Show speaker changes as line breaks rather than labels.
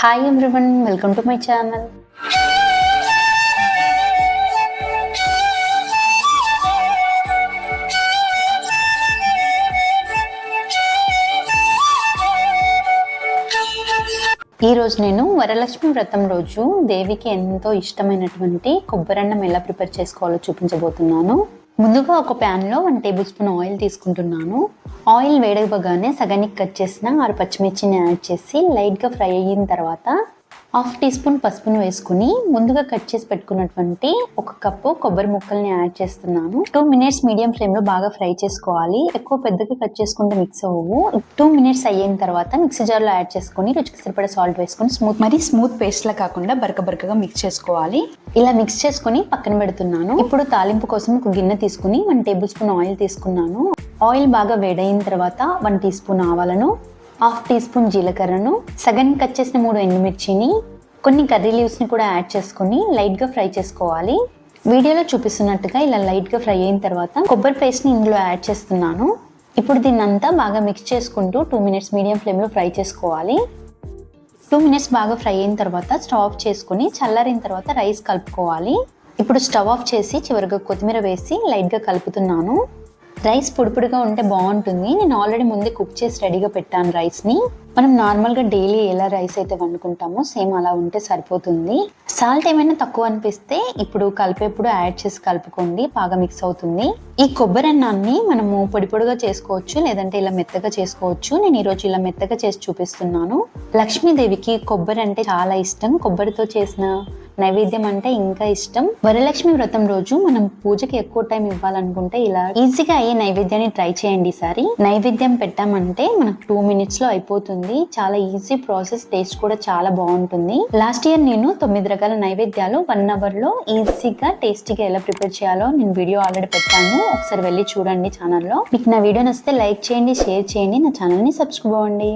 Hi everyone welcome to my channel ఈరోజు నేను వరలక్ష్మి వ్రతం రోజు దేవికి ఎంతో ఇష్టమైనటువంటి కొబ్బరన్నం ఎలా ప్రిపేర్ చేసుకోవాలో చూపించబోతున్నాను. ముందుగా ఒక ప్యాన్లో వన్ టేబుల్ స్పూన్ ఆయిల్ తీసుకుంటున్నాను. ఆయిల్ వేడవగానే సగానికి కట్ చేసిన ఆరు పచ్చిమిర్చిని యాడ్ చేసి లైట్గా ఫ్రై అయిన తర్వాత హాఫ్ టీ స్పూన్ పసుపును వేసుకుని ముందుగా కట్ చేసి పెట్టుకున్నటువంటి ఒక కప్పు కొబ్బరి ముక్కల్ని యాడ్ చేస్తున్నాను. టూ మినిట్స్ మీడియం ఫ్లేమ్లో బాగా ఫ్రై చేసుకోవాలి. ఎక్కువ పెద్దగా కట్ చేసుకుంటే మిక్స్ అవ్వవు. టూ మినిట్స్ అయిన తర్వాత మిక్సీ జార్లో యాడ్ చేసుకుని రుచికి సరిపడే సాల్ట్ వేసుకుని స్మూత్ మరి స్మూత్ పేస్ట్ లా కాకుండా బరక బరకగా మిక్స్ చేసుకోవాలి. ఇలా మిక్స్ చేసుకుని పక్కన పెడుతున్నాను. ఇప్పుడు తాలింపు కోసం ఒక గిన్నె తీసుకుని వన్ టేబుల్ స్పూన్ ఆయిల్ తీసుకున్నాను. ఆయిల్ బాగా వేడైన తర్వాత వన్ టీ స్పూన్ ఆవాలను హాఫ్ టీ స్పూన్ జీలకర్రను సగం కట్ చేసిన మూడు ఎండుమిర్చిని కొన్ని కర్రీ లీవ్స్ని కూడా యాడ్ చేసుకుని లైట్గా ఫ్రై చేసుకోవాలి. వీడియోలో చూపిస్తున్నట్టుగా ఇలా లైట్గా ఫ్రై అయిన తర్వాత కొబ్బరి పేస్ట్ని ఇందులో యాడ్ చేస్తున్నాను. ఇప్పుడు దీన్ని అంతా బాగా మిక్స్ చేసుకుంటూ టూ మినిట్స్ మీడియం ఫ్లేమ్లో ఫ్రై చేసుకోవాలి. టూ మినిట్స్ బాగా ఫ్రై అయిన తర్వాత స్టవ్ ఆఫ్ చేసుకుని చల్లారిన తర్వాత రైస్ కలుపుకోవాలి. ఇప్పుడు స్టవ్ ఆఫ్ చేసి చివరిగా కొత్తిమీర వేసి లైట్గా కలుపుతున్నాను. రైస్ పొడిపొడిగా ఉంటే బాగుంటుంది. నేను ఆల్రెడీ ముందే కుక్ చేసి రెడీగా పెట్టాను రైస్ని. మనం నార్మల్గా డైలీ ఎలా రైస్ అయితే వండుకుంటామో సేమ్ అలా ఉంటే సరిపోతుంది. సాల్ట్ ఏమైనా తక్కువ అనిపిస్తే ఇప్పుడు కలిపేప్పుడు యాడ్ చేసి కలుపుకోండి బాగా మిక్స్ అవుతుంది. ఈ కొబ్బరి అన్నాన్ని మనము పొడి పొడిగా చేసుకోవచ్చు లేదంటే ఇలా మెత్తగా చేసుకోవచ్చు. నేను ఈరోజు ఇలా మెత్తగా చేసి చూపిస్తున్నాను. లక్ష్మీదేవికి కొబ్బరి అంటే చాలా ఇష్టం. కొబ్బరితో చేసిన నైవేద్యం అంటే ఇంకా ఇష్టం. వరలక్ష్మి వ్రతం రోజు మనం పూజకి ఎక్కువ టైం ఇవ్వాలనుకుంటే ఇలా ఈజీగా అయ్యే నైవేద్యాన్ని ట్రై చేయండి ఈసారి. నైవేద్యం పెట్టామంటే మనకు టూ మినిట్స్లో అయిపోతుంది. చాలా ఈజీ ప్రాసెస్ టేస్ట్ కూడా చాలా బాగుంటుంది. లాస్ట్ ఇయర్ నేను తొమ్మిది రకాల నైవేద్యాలు వన్ అవర్లో ఈజీగా టేస్టీగా ఎలా ప్రిపేర్ చేయాలో నేను వీడియో ఆల్రెడీ పెట్టాను. ఒకసారి వెళ్ళి చూడండి ఛానల్లో మీకు నా వీడియో నచ్చితే లైక్ చేయండి షేర్ చేయండి. నా ఛానల్ని సబ్స్క్రైబ్ అవ్వండి.